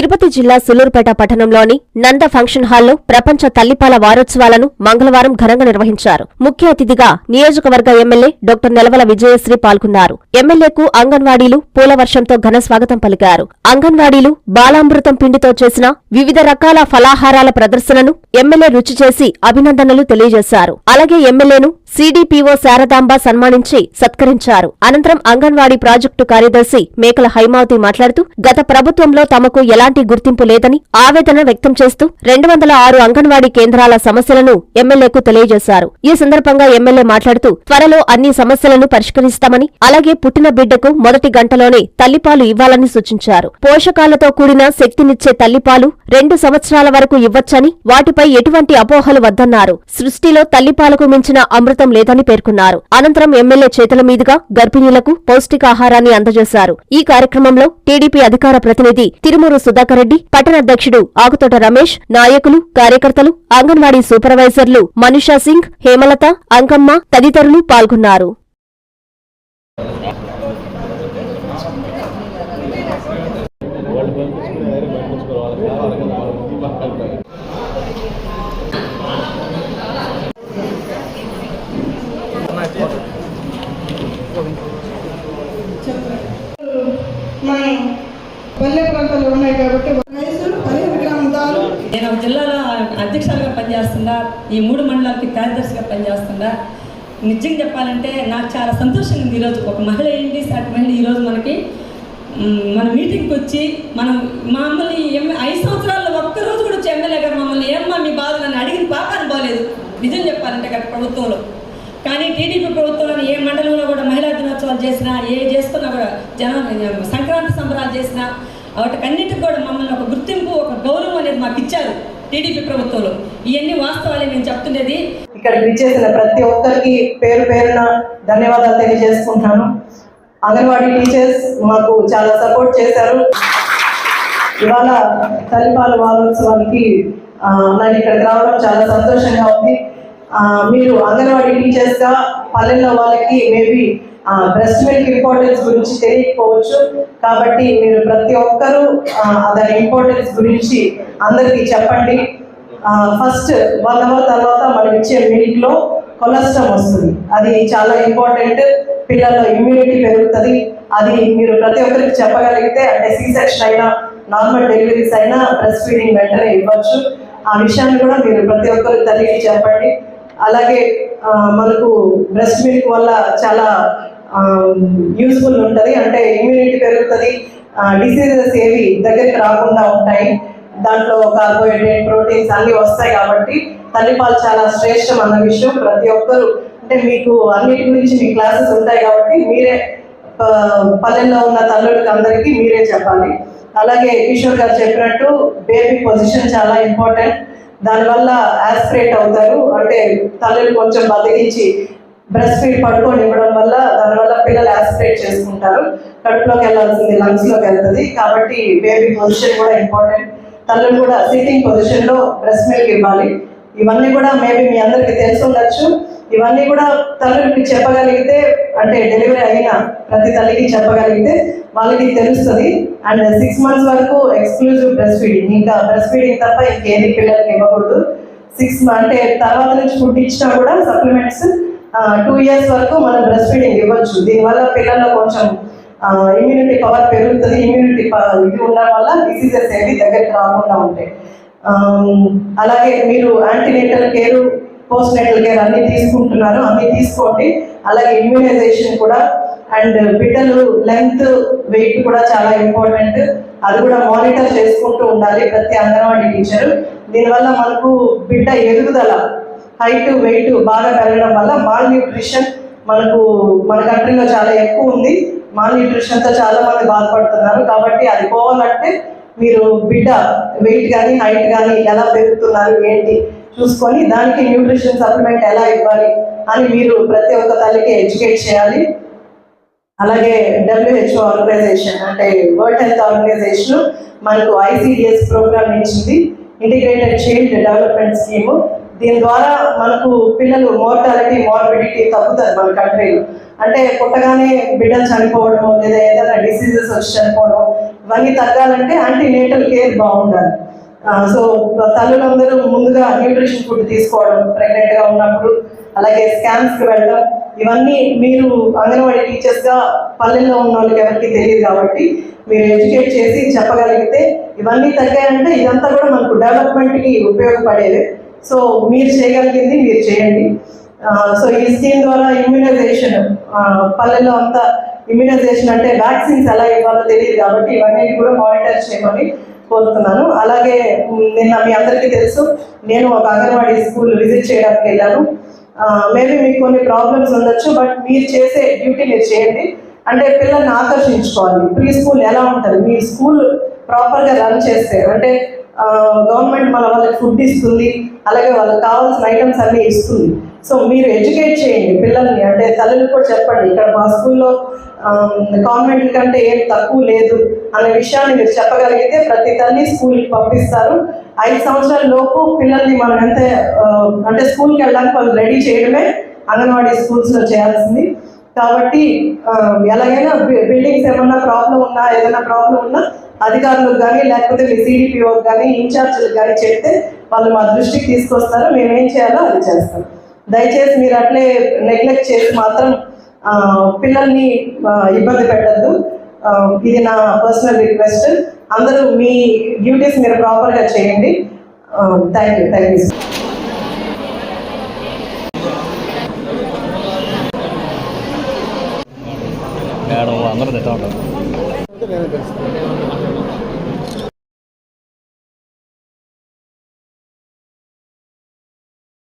తిరుపతి జిల్లా సులూరుపేట పట్టణంలోని నంద ఫంక్షన్ హాల్లో ప్రపంచ తల్లిపాల వారోత్సవాలను మంగళవారం ఘనంగా నిర్వహించారు. ముఖ్య అతిథిగా నియోజకవర్గ ఎమ్మెల్యే డాక్టర్ నెలవల విజయశ్రీ పాల్గొన్నారు. ఎమ్మెల్యేకు అంగన్వాడీలు పూల వర్షంతో ఘన స్వాగతం పలికారు. అంగన్వాడీలు బాలామృతం పిండితో చేసిన వివిధ రకాల ఫలాహారాల ప్రదర్శనను ఎమ్మెల్యే రుచి చేసి అభినందనలు తెలియజేశారు. అలాగే ఎమ్మెల్యేను సీడీపీఓ శారదాంబ సన్మానించి సత్కరించారు. అనంతరం అంగన్వాడీ ప్రాజెక్టు కార్యదర్శి మేకల హైమావతి మాట్లాడుతూ గత ప్రభుత్వంలో తమకు ఎలాంటి గుర్తింపు లేదని ఆవేదన వ్యక్తం చేస్తూ రెండు వందల ఆరు అంగన్వాడీ కేంద్రాల సమస్యలను ఎమ్మెల్యేకు తెలియజేశారు. ఈ సందర్భంగా ఎమ్మెల్యే మాట్లాడుతూ త్వరలో అన్ని సమస్యలను పరిష్కరిస్తామని అలాగే పుట్టిన బిడ్డకు మొదటి గంటలోనే తల్లిపాలు ఇవ్వాలని సూచించారు. పోషకాలతో కూడిన శక్తినిచ్చే తల్లిపాలు రెండు సంవత్సరాల వరకు ఇవ్వొచ్చని వాటిపై ఎటువంటి అపోహలు వద్దన్నారు. సృష్టిలో తల్లిపాలకు మించిన అమృత లేదని పేర్కొన్నారు. అనంతరం ఎమ్మెల్యే చేతుల మీదుగా గర్భిణీలకు పౌష్టికాహారాన్ని అందజేశారు. ఈ కార్యక్రమంలో టీడీపీ అధికార ప్రతినిధి తిరుమూరు సుధాకర్ రెడ్డి పట్టణ అధ్యక్షుడు ఆకుతోట రమేష్ నాయకులు కార్యకర్తలు అంగన్వాడీ సూపర్వైజర్లు మనుషా సింగ్ హేమలత అంకమ్మ తదితరులు పాల్గొన్నారు. వాళ్ళు పంపించుకుని పంపించుకోవాలి మన పల్లె ప్రాంతాల్లో ఉన్నాయి కాబట్టి పదిహేను నేను ఒక జిల్లాలో అధ్యక్షులుగా పనిచేస్తుందా ఈ మూడు మండలాలకి కార్యదర్శిగా పనిచేస్తుందా? నిజంగా చెప్పాలంటే నాకు చాలా సంతోషంగా ఉంది ఈరోజు. ఒక మహిళ ఏంటి సాటి మహిళ ఈరోజు మనకి మన మీటింగ్కి వచ్చి మనం మమ్మల్ని ఐదు సంవత్సరాల్లో ఒక్కరోజు కూడా వచ్చి ఎమ్మెల్యే గారు మమ్మల్ని. ఏమ్మా మీ బాధ నన్ను అడిగిన పాపాన్ని బాగలేదు నిజం చెప్పాలంటే గత ప్రభుత్వంలో. కానీ టీడీపీ ప్రభుత్వంలో ఏ మండలంలో చేసినా ఏ చేసుకున్నా కూడా జనం సంక్రాంతి సంబరాలు చేసినా వాటికన్నిటికి కూడా మమ్మల్ని ఒక గుర్తింపు ఒక గౌరవం అనేది మాకు ఇచ్చారు టీడీపీ ప్రభుత్వంలో. ఇవన్నీ వాస్తవాలే నేను చెప్తున్నది. ఇక్కడ విచ్చేసిన ప్రతి ఒక్కరికి పేరు పేరున ధన్యవాదాలు తెలియజేసుకుంటాను. అంగన్వాడీ టీచర్స్ మాకు చాలా సపోర్ట్ చేశారు. ఇవాళ తల్లిపాల వారోత్సవానికి ఆ, నాకు ఇక్కడికి రావడం చాలా సంతోషంగా ఉంది. మీరు అంగన్వాడీ టీచర్స్గా పల్లెల్లో వాళ్ళకి మేబీ బ్రెస్ట్ మిల్క్ ఇంపార్టెన్స్ గురించి తెలియకపోవచ్చు. కాబట్టి మీరు ప్రతి ఒక్కరూ దాని ఇంపార్టెన్స్ గురించి అందరికీ చెప్పండి. ఫస్ట్ వన్ అవర్ తర్వాత మనం ఇచ్చే మిల్క్లో కొలెస్ట్రాల్ వస్తుంది. అది చాలా ఇంపార్టెంట్ పిల్లల్లో ఇమ్యూనిటీ పెరుగుతుంది. అది మీరు ప్రతి ఒక్కరికి చెప్పగలిగితే అంటే సి సెక్షన్ అయినా నార్మల్ డెలివరీస్ అయినా బ్రెస్ట్ ఫీడింగ్ వెంటనే ఇవ్వచ్చు. ఆ విషయాన్ని కూడా మీరు ప్రతి ఒక్కరికి తల్లికి చెప్పండి. అలాగే మనకు బ్రెస్ట్ మిల్క్ వల్ల చాలా యూస్ఫుల్ ఉంటుంది. అంటే ఇమ్యూనిటీ పెరుగుతుంది. డిసీజెస్ ఏవి దగ్గరికి రాకుండా ఉంటాయి. దాంట్లో కార్బోహైడ్రేట్ ప్రోటీన్స్ అన్నీ వస్తాయి కాబట్టి తల్లిపాలు చాలా శ్రేష్టం అన్న విషయం ప్రతి ఒక్కరు. అంటే మీకు అన్నిటి గురించి మీ క్లాసెస్ ఉంటాయి కాబట్టి మీరే పల్లెల్లో ఉన్న తల్లుడికి అందరికీ మీరే చెప్పాలి. అలాగే కిషోర్ గారు చెప్పినట్టు బేబీ పొజిషన్ చాలా ఇంపార్టెంట్ దానివల్ల యాస్పిరేట్ అవుతారు. అంటే తల్లులు కొంచెం బతికించి బ్రెస్ట్ ఫీడ్ పడుకొని ఇవ్వడం వల్ల దానివల్ల పిల్లలు యాస్పిరేట్ చేసుకుంటారు. కడుపులోకి వెళ్ళాల్సింది లంగ్స్లోకి వెళ్తుంది. కాబట్టి బేబీ పొజిషన్ కూడా ఇంపార్టెంట్ తల్లులు కూడా సిట్టింగ్ పొజిషన్లో బ్రెస్ట్ మిల్క్ ఇవ్వాలి. ఇవన్నీ కూడా మేబీ మీ అందరికీ తెలిసి ఉండొచ్చు. ఇవన్నీ కూడా తల్లికి చెప్పగలిగితే అంటే డెలివరీ అయిన ప్రతి తల్లికి చెప్పగలిగితే వాళ్ళకి తెలుస్తుంది. అండ్ సిక్స్ మంత్స్ వరకు ఎక్స్క్లూజివ్ బ్రెస్ట్ ఫీడింగ్ ఇంకా బ్రెస్ట్ ఫీడింగ్ తప్ప ఇంకేది పిల్లలకి ఇవ్వకూడదు. సిక్స్ అంటే తర్వాత నుంచి ఫుడ్ ఇచ్చినా కూడా సప్లిమెంట్స్ టూ ఇయర్స్ వరకు మనం బ్రెస్ట్ ఫీడింగ్ ఇవ్వచ్చు. దీనివల్ల పిల్లల్లో కొంచెం ఇమ్యూనిటీ పవర్ పెరుగుతుంది. ఇమ్యూనిటీ ఇది ఉండడం వల్ల డిసీజెస్ ఏవి దగ్గరికి రాకుండా ఉంటాయి. అలాగే మీరు antenatal care postnatal care అన్ని తీసుకుంటున్నారు. అన్ని తీసుకోండి. అలాగే ఇమ్యూనైజేషన్ కూడా. అండ్ బిడ్డలు లెంత్ వెయిట్ కూడా చాలా ఇంపార్టెంట్ అది కూడా మానిటర్ చేసుకుంటూ ఉండాలి ప్రతి అంగన్వాడీ టీచర్. దీనివల్ల మనకు బిడ్డ ఎదుగుదల హైట్ వెయిట్ బాగా పెరగడం వల్ల మాల్ న్యూట్రిషన్ మనకు మన కంట్రీలో చాలా ఎక్కువ ఉంది. మాల్ న్యూట్రిషన్తో చాలా మంది బాధపడుతున్నారు. కాబట్టి అది పోవాలంటే మీరు బిడ్డ వెయిట్ కానీ హైట్ కానీ ఎలా పెరుగుతున్నారు ఏంటి చూసుకొని దానికి న్యూట్రిషన్ సప్లిమెంట్ ఎలా ఇవ్వాలి అని మీరు ప్రతి ఒక్క తల్లికి ఎడ్యుకేట్ చేయాలి. అలాగే డబ్ల్యూహెచ్ఓ ఆర్గనైజేషన్ అంటే వరల్డ్ హెల్త్ ఆర్గనైజేషన్ మనకు ఐసీడిఎస్ ప్రోగ్రామ్ ఇచ్చింది. ఇంటిగ్రేటెడ్ చైల్డ్ డెవలప్మెంట్ స్కీమ్ దీని ద్వారా మనకు పిల్లలు మోర్టాలిటీ మార్బిడిటీ తగ్గుతుంది మన కంట్రీలో అంటే పుట్టగానే బిడ్డలు చనిపోవడం లేదా ఏదైనా డిసీజెస్ వచ్చి చనిపోవడం ఇవన్నీ తగ్గాలంటే యాంటీ నేటల్ కేర్ బాగుండాలి. సో తల్లులందరూ ముందుగా న్యూట్రిషన్ ఫుడ్ తీసుకోవడం ప్రెగ్నెంట్గా ఉన్నప్పుడు అలాగే స్కామ్స్కి వెళ్ళడం ఇవన్నీ మీరు అంగన్వాడీ టీచర్స్గా పల్లెల్లో ఉన్న వాళ్ళకి ఎవరికి తెలియదు కాబట్టి మీరు ఎడ్యుకేట్ చేసి చెప్పగలిగితే ఇవన్నీ తగ్గాయంటే ఇదంతా కూడా మనకు డెవలప్మెంట్కి ఉపయోగపడేది. సో మీరు చేయగలిగింది మీరు చేయండి. సో ఈ స్కీమ్ ద్వారా ఇమ్యునైజేషన్ పల్లెల్లో అంతా ఇమ్యునైజేషన్ అంటే వ్యాక్సిన్స్ ఎలా ఇవ్వాలో తెలియదు కాబట్టి ఇవన్నీ కూడా మానిటర్ చేయమని కోరుతున్నాను. అలాగే నిన్న మీ అందరికీ తెలుసు నేను ఒక అంగన్వాడీ స్కూల్ విజిట్ చేయడానికి వెళ్ళాను. మేబీ మీకు కొన్ని ప్రాబ్లమ్స్ ఉండొచ్చు బట్ మీరు చేసే డ్యూటీ మీరు చేయండి. అంటే పిల్లల్ని ఆకర్షించుకోవాలి. ప్రీ స్కూల్ ఎలా ఉంటుంది? మీ స్కూల్ ప్రాపర్గా రన్ చేస్తే అంటే గవర్నమెంట్ మన వాళ్ళకి ఫుడ్ ఇస్తుంది అలాగే వాళ్ళకి కావాల్సిన ఐటమ్స్ అన్నీ ఇస్తుంది. సో మీరు ఎడ్యుకేట్ చేయండి పిల్లల్ని. అంటే తల్లులు కూడా చెప్పండి ఇక్కడ మా స్కూల్లో కాన్వెంట్ కంటే ఏం తక్కువ లేదు అనే విషయాన్ని మీరు చెప్పగలిగితే ప్రతి తల్లి స్కూల్కి పంపిస్తారు. ఐదు సంవత్సరాల లోపు పిల్లల్ని మనం ఎంత అంటే స్కూల్కి వెళ్ళడానికి వాళ్ళు రెడీ చేయడమే అంగన్వాడీ స్కూల్స్లో చేయాల్సింది. కాబట్టి ఎలాగైనా బిల్డింగ్స్ ఏమన్నా ప్రాబ్లం ఉన్నా ఏదైనా ప్రాబ్లం ఉన్నా అధికారులకు కానీ లేకపోతే మీ సిడిపిఓకి కానీ ఇన్ఛార్జీలకు కానీ చెప్తే వాళ్ళు మా దృష్టికి తీసుకొస్తారు. మేము ఏం చేయాలో అది చేస్తాం. దయచేసి మీరు అట్లే నెగ్లెక్ట్ చేసి మాత్రం పిల్లల్ని ఇబ్బంది పెట్టద్దు. ఇది నా పర్సనల్ రిక్వెస్ట్ అందరూ మీ డ్యూటీస్ మీరు ప్రాపర్గా చేయండి. థ్యాంక్ యూ థ్యాంక్ యూ అందరూ తిట్టా ఉంటారు